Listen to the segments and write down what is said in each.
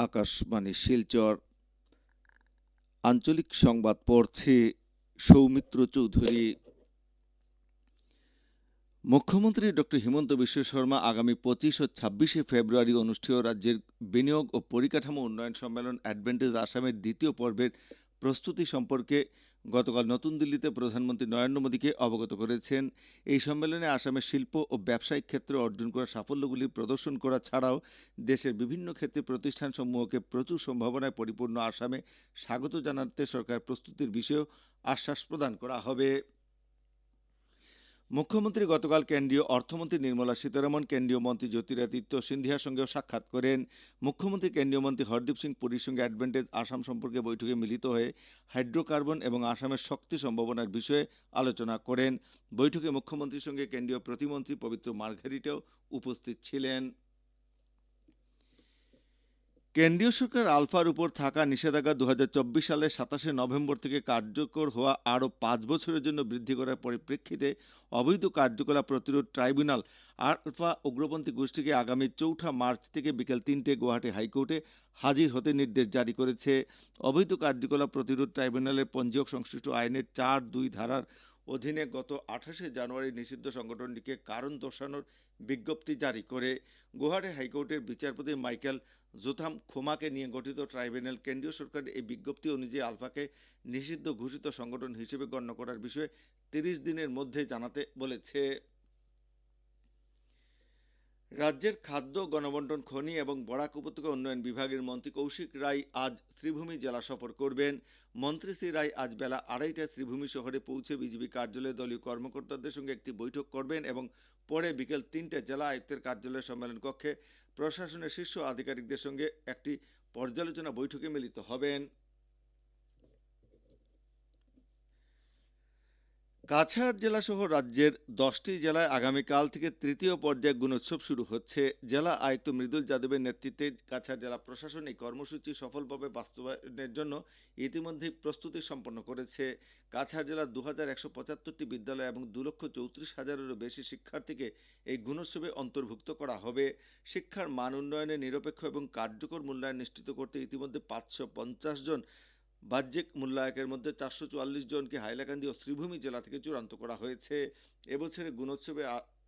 আকাশবাণী শিলচর। আঞ্চলিক সংবাদ পড়ছে সৌমিত্র চৌধুরী। মুখ্যমন্ত্রী ডক্টর হিমন্ত বিশ্ব শর্মা আগামী পঁচিশ ও ছাব্বিশে ফেব্রুয়ারি অনুষ্ঠেয় রাজ্যের বিনিয়োগ ও পরিকাঠামো উন্নয়ন সম্মেলন অ্যাডভেন্টেজ আসামের দ্বিতীয় পর্বের প্রস্তুতি সম্পর্কে গতকাল নতুন দিল্লিতে প্রধানমন্ত্রী নরেন্দ্র মোদীকে অবগত করেছেন। এই সম্মেলনে আসামের শিল্প ও ব্যবসায়িক ক্ষেত্রে অর্জন করা সাফল্যগুলি প্রদর্শন করা ছাড়াও দেশের বিভিন্ন ক্ষেত্রে প্রতিষ্ঠানসমূহকে প্রচুর সম্ভাবনায় পরিপূর্ণ আসামে স্বাগত জানাতে সরকার প্রস্তুতির বিষয়েও আশ্বাস প্রদান করা হবে। মুখ্যমন্ত্রী গতকাল কেন্দ্রীয় অর্থমন্ত্রী নির্মলা সীতারমন কেন্দ্রীয় মন্ত্রী জ্যোতিরাদিত্য সিন্ধিয়ার সঙ্গেও সাক্ষাৎ করেন। মুখ্যমন্ত্রী, কেন্দ্রীয় মন্ত্রী হরদীপ সিং পুরীর সঙ্গে অ্যাডভেন্টেজ আসাম সম্পর্কে বৈঠকে মিলিত হয়ে হাইড্রোকার্বন এবং আসামের শক্তি সম্ভাবনার বিষয়ে আলোচনা করেন। বৈঠকে মুখ্যমন্ত্রীর সঙ্গে কেন্দ্রীয় প্রতিমন্ত্রী পবিত্র মার্ঘেরিটাও উপস্থিত ছিলেন। কেন্দ্রীয় সরকার আলফার উপর থাকা নিষেধাজ্ঞা দু সালের সাতাশে নভেম্বর থেকে কার্যকর হওয়া আরও পাঁচ বছরের জন্য বৃদ্ধি করার পরিপ্রেক্ষিতে অবৈধ কার্যকলাপ প্রতিরোধ ট্রাইব্যুনাল আলফা উগ্রপন্থী গোষ্ঠীকে আগামী চৌঠা মার্চ থেকে বিকেল তিনটে গুয়াহাটি হাইকোর্টে হাজির হতে নির্দেশ জারি করেছে। অবৈধ কার্যকলাপ প্রতিরোধ ট্রাইব্যুনালের পঞ্জীয়ক সংশ্লিষ্ট আইনের চার দুই ধারার অধীনে গত আঠাশে জানুয়ারি নিষিদ্ধ সংগঠনটিকে কারণ দর্শানোর বিজ্ঞপ্তি জারি করে গুয়াহাটি হাইকোর্টের বিচারপতি মাইকেল জোথাম খোমাকে নিয়ে গঠিত ট্রাইব্যুনাল কেন্দ্রীয় সরকারের এই বিজ্ঞপ্তি অনুযায়ী আলফাকে নিষিদ্ধ ঘোষিত সংগঠন হিসেবে গণ্য করার বিষয়ে তিরিশ দিনের মধ্যে জানাতে বলেছে। রাজ্যের খাদ্য, গণবন্টন, খনি এবং বরাক উপত্যকা উন্নয়ন বিভাগের মন্ত্রী কৌশিক রায় আজ শ্রীভূমি জেলা সফর করবেন। মন্ত্রী শ্রী রায় আজ বেলা আড়াইটায় শ্রীভূমি শহরে পৌঁছে বিজেপি কার্যালয়ে দলীয় কর্মকর্তাদের সঙ্গে একটি বৈঠক করবেন এবং পরে বিকেল তিনটে জেলা আয়ুক্তের কার্যালয় সম্মেলন কক্ষে প্রশাসনের শীর্ষ আধিকারিকদের সঙ্গে একটি পর্যালোচনা বৈঠকে মিলিত হবেন। কাছাড় জেলাসহ রাজ্যের দশটি জেলায় আগামীকাল থেকে তৃতীয় পর্যায়ে গুণোৎসব শুরু হচ্ছে। জেলা আয়ুক্ত মৃদুল যাদবের নেতৃত্বে কাছাড় জেলা প্রশাসন এই কর্মসূচি সফলভাবে বাস্তবায়নের জন্য ইতিমধ্যেই প্রস্তুতি সম্পন্ন করেছে। কাছাড় জেলার দু হাজার একশো পঁচাত্তরটি বিদ্যালয় এবং দু লক্ষ চৌত্রিশ হাজারেরও বেশি শিক্ষার্থীকে এই গুণোৎসবে অন্তর্ভুক্ত করা হবে। শিক্ষার মান উন্নয়নে নিরপেক্ষ এবং কার্যকর মূল্যায়ন নিশ্চিত করতে ইতিমধ্যে পাঁচশো পঞ্চাশ জন বাহ্যিক মূল্যায়কের মধ্যে চারশো চুয়াল্লিশ জনকে হাইলাকান্দি ও শ্রীভূমি জেলা থেকে চূড়ান্ত করা হয়েছে। এবছরের গুণোৎসবে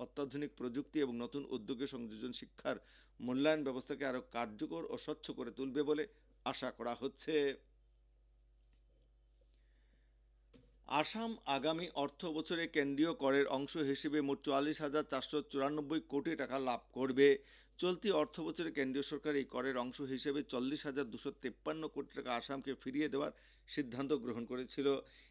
অত্যাধুনিক প্রযুক্তি এবং নতুন উদ্যোগে সংযোজন শিক্ষার মূল্যায়ন ব্যবস্থাকে আরও কার্যকর ও স্বচ্ছ করে তুলবে বলে আশা করা হচ্ছে। আসাম আগামী অর্থ বছরে কেন্দ্রীয় করের অংশ হিসেবে মোট চুয়াল্লিশ হাজার চারশো চুরানব্বই কোটি টাকা লাভ করবে। চলতি অর্থ বছরে কেন্দ্রীয় সরকার এই করের অংশ হিসেবে চল্লিশ হাজার দুশো তেপ্পান্ন কোটি টাকা আসামকে ফিরিয়ে দেওয়ার সিদ্ধান্ত গ্রহণ করেছিল।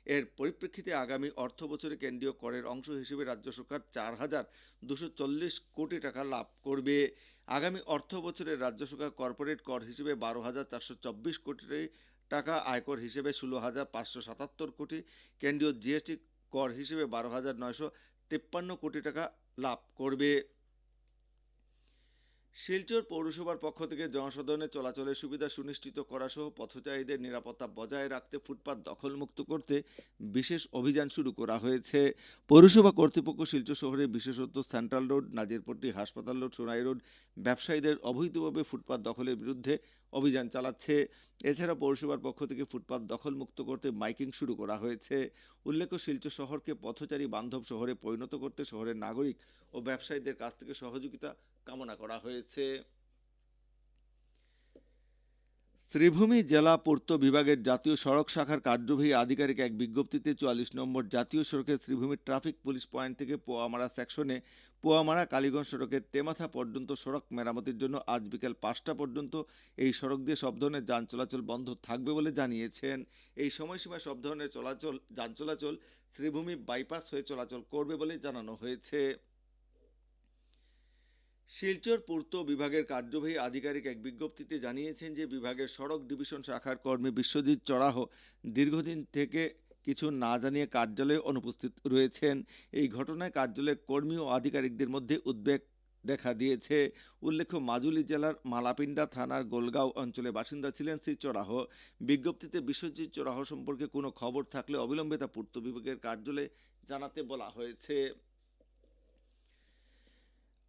এর পরিপ্রেক্ষিতে আগামী অর্থ বছরে কেন্দ্রীয় করের অংশ হিসেবে রাজ্য সরকার চার হাজার দুশো চল্লিশ কোটি টাকা লাভ করবে। আগামী অর্থ বছরে রাজ্য সরকার কর্পোরেট কর হিসেবে বারো হাজার চারশো চব্বিশ কোটি টাকা আয়কর হিসেবে ষোলো হাজার পাঁচশো সাতাত্তর কোটি, কেন্দ্রীয় জিএসটি কর হিসেবে বারো হাজার নয়শো তেপ্পান্ন কোটি টাকা লাভ করবে। শিলচর পৌরসভার পক্ষ থেকে জনসাধারণের চলাচলের সুবিধা সুনিশ্চিত করা সহ পথচারীদের নিরাপত্তা বজায় রাখতে ফুটপাত দখলমুক্ত করতে বিশেষ অভিযান শুরু করা হয়েছে। পৌরসভা কর্তৃপক্ষ শিলচর শহরে বিশেষত সেন্ট্রাল রোড, নাজিরপট্টি হাসপাতাল রোড, সোনাই রোড ব্যবসায়ীদের অবৈধভাবে ফুটপাত দখলের বিরুদ্ধে অভিযান চালাচ্ছে। এছাড়া পৌরসভার পক্ষ থেকে ফুটপাত দখলমুক্ত করতে মাইকিং শুরু করা হয়েছে। উল্লেখ্য, শিলচর শহরকে পথচারী বান্ধব শহরে পরিণত করতে শহরের নাগরিক ও ব্যবসায়ীদের কাছ থেকে সহযোগিতা কামনা করা হয়েছে। শ্রীভূমি জেলা পূর্ত বিভাগের জাতীয় সড়ক শাখার কার্যবাহী আধিকারিক এক বিজ্ঞপ্তিতে চুয়াল্লিশ নম্বর জাতীয় সড়কের শ্রীভূমি ট্রাফিক পুলিশ পয়েন্ট থেকে পোয়ামারা সেকশনে পোয়ামারা কালীগঞ্জ সড়কের তেমাথা পর্যন্ত সড়ক মেরামতির জন্য আজ বিকেল পাঁচটা পর্যন্ত এই সড়ক দিয়ে সব ধরনের যান চলাচল বন্ধ থাকবে বলে জানিয়েছেন। এই সময়সীমায় সব ধরনের চলাচল, যান চলাচল শ্রীভূমি বাইপাস হয়ে চলাচল করবে বলে জানানো হয়েছে। শিলচর পূর্ত বিভাগের কার্যবাহী আধিকারিক এক বিজ্ঞপ্তিতে জানিয়েছেন যে, বিভাগের সড়ক ডিভিশন শাখার কর্মী বিশ্বজিৎ চড়াহ দীর্ঘদিন থেকে কিছু না জানিয়ে কার্যালয়ে অনুপস্থিত রয়েছেন। এই ঘটনায় কার্যালয়ের কর্মী ও আধিকারিকদের মধ্যে উদ্বেগ দেখা দিয়েছে। উল্লেখ্য, মাজুলী জেলার মালাপিন্ডা থানার গোলগাঁও অঞ্চলে বাসিন্দা ছিলেন শ্রী চড়াহ। বিজ্ঞপ্তিতে বিশ্বজিৎ চড়াহ সম্পর্কে কোনো খবর থাকলে অবিলম্বে তা পূর্ত বিভাগের কার্যালয়ে জানাতে বলা হয়েছে।